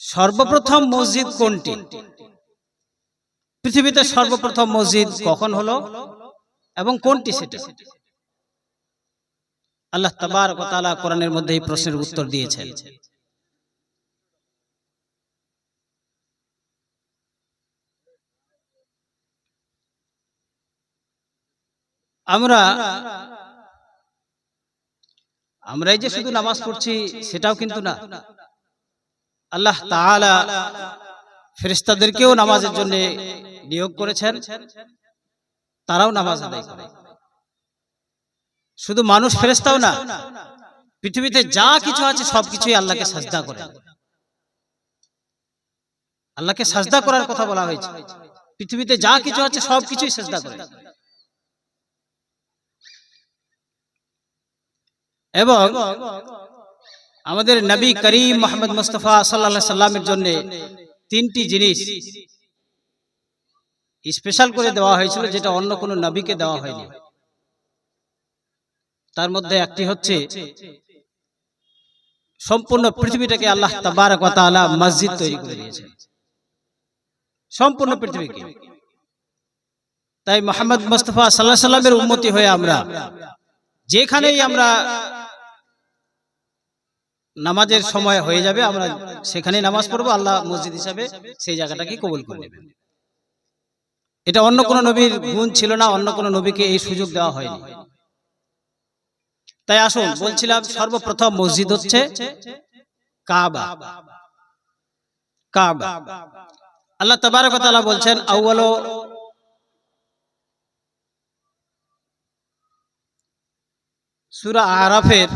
সর্বপ্রথম মসজিদ কোনটি? পৃথিবীতে সর্বপ্রথম মসজিদ কখন হলো? এবং কোনটি সেটা? আল্লাহ তাবার তাআলা কোরআনের মধ্যে এই প্রশ্নের উত্তর দিয়েছেন। আমরা আমরা এই যে শুধু নামাজ পড়ছি সেটাও কিন্তু না। আল্লাহ তাআলা ফেরেশতাদেরকেও নামাজের জন্য নিয়োগ করেছেন, তারাও নামাজ আদায় করে। শুধু মানুষ ফেরেশতাও না, পৃথিবীতে যা কিছু আছে সবকিছুই আল্লাহকে সাজদা করে। আল্লাহকে সাজদা করার কথা বলা হয়েছে। পৃথিবীতে যা কিছু আছে সবকিছুই সাজদা করে। এবং আমাদের নবী করিম মোহাম্মদ মুস্তফা সাল্লাহ সাল্লামের জন্য তিনটি জিনিস স্পেশাল করে দেওয়া হয়েছিল, যেটা অন্য কোনো নবীকে দেওয়া হয়নি। তার মধ্যে একটি হচ্ছে সম্পূর্ণ পৃথিবীটাকে আল্লাহ তাবারক তাআলা মসজিদ তৈরি করে দিয়েছেন। সম্পূর্ণ পৃথিবীকে। তাই মোহাম্মদ মুস্তফা সাল্লাহ সাল্লামের উন্মতি হয়ে আমরা যেখানেই আমরা নামাজের সময় হয়ে যাবে আমরা সেখানেই নামাজ পড়ব আল্লাহ মসজিদ হিসাবে সেই জায়গাটাকে কবুল করে নেবেন এটা অন্য কোন নবীর গুণ ছিল না অন্য কোন নবীকে এই সুযোগ দেওয়া হয়নি। তাই আসুন বলছিলাম সর্বপ্রথম মসজিদ হচ্ছে কাবা। কাবা। আল্লাহ তাবারক তাআলা বলছেন আউয়ালো সূরা আরাফের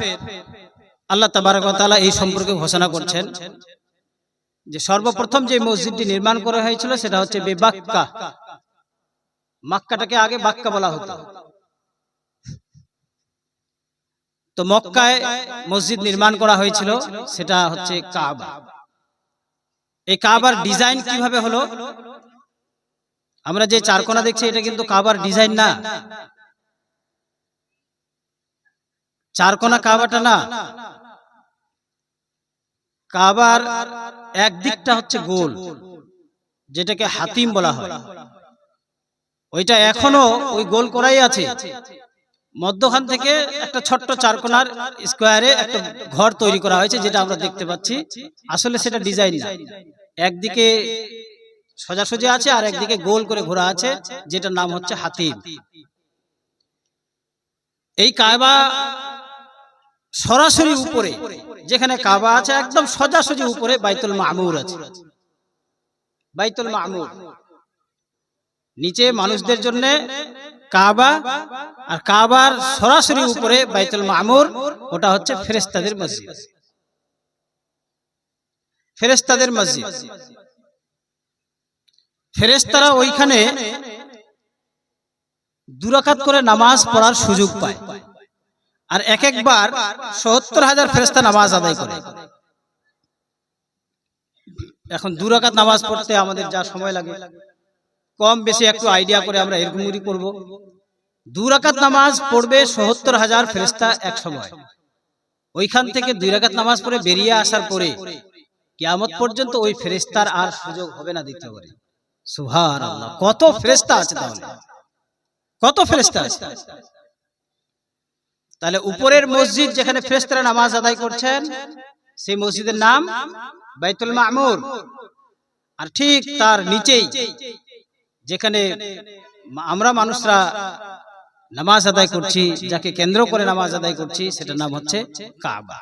আল্লাহ তাবারক ওয়া তাআলা এই সম্পর্কে ঘোষণা করছেন যে সর্বপ্রথম যে মসজিদটি নির্মাণ করা হয়েছিল সেটা হচ্ছে বেবাক্কা মক্কাটাকে আগে বাক্কা বলা হতো। তো মক্কায় মসজিদ নির্মাণ করা হয়েছিল, সেটা হচ্ছে কাবা। এই কাবার ডিজাইন কীভাবে হলো? আমরা যে চারকোনা দেখছি, এটা কিন্তু কাবার ডিজাইন না। চারকোনা কাবাটা না। কাবার একদিকটা হচ্ছে গোল, যেটাকে হাতিম বলা হয়। ওইটা এখনও ওই গোল করাই আছে। মধ্যখান থেকে একটা ছোট্ট চারকোনার স্কোয়ারে একটা ঘর তৈরি করা হয়েছে, যেটা আমরা দেখতে পাচ্ছি। আসলে সেটা ডিজাইন একদিকে সোজাসুজি আছে আর একদিকে গোল করে ঘোরা আছে, যেটার নাম হচ্ছে হাতিম। এই কাবা সরাসরি উপরে, যেখানে কাবা আছে, একদম সোজাসুজি উপরে বাইতুল মামুর আছে। বাইতুল মামুর। নিচে মানুষদের জন্য কাবা, আর কাবার সরাসরি উপরে বাইতুল মামুর, ওটা হচ্ছে ফেরেস্তাদের মসজিদ। ফেরেস্তাদের মসজিদ। ফেরেস্তারা ওইখানে দুরাকাত করে নামাজ পড়ার সুযোগ পায়। আর এক একবার সত্তর হাজার ফেরেস্তা নামাজ আদায় করে। এখন দুরাকাত নামাজ পড়তে আমাদের যা সময় লাগে। কম বেশি একটু আইডিয়া করে আমরা এরকমই করব। দু রাকাত নামাজ পড়বে সত্তর হাজার ফেরেস্তা এক সময়। ওইখান থেকে দুই রাকাত নামাজ পড়ে বেরিয়ে আসার পরে কিয়ামত পর্যন্ত ওই ফেরেস্তার আর সুযোগ হবে না দিতে পারে সুহার কত ফেরেস্তা আছে তাহলে? কত ফেরেস্তা আছে? তাহলে উপরের মসজিদ যেখানে ফেরেস্তারা নামাজ আদায় করছেন সেই মসজিদের নাম বাইতুল মামুর। আর ঠিক তার নিচেই যেখানে আমরা মানুষরা নামাজ আদায় করছি যাকে কেন্দ্র করে নামাজ আদায় করছি সেটার নাম হচ্ছে কাবা।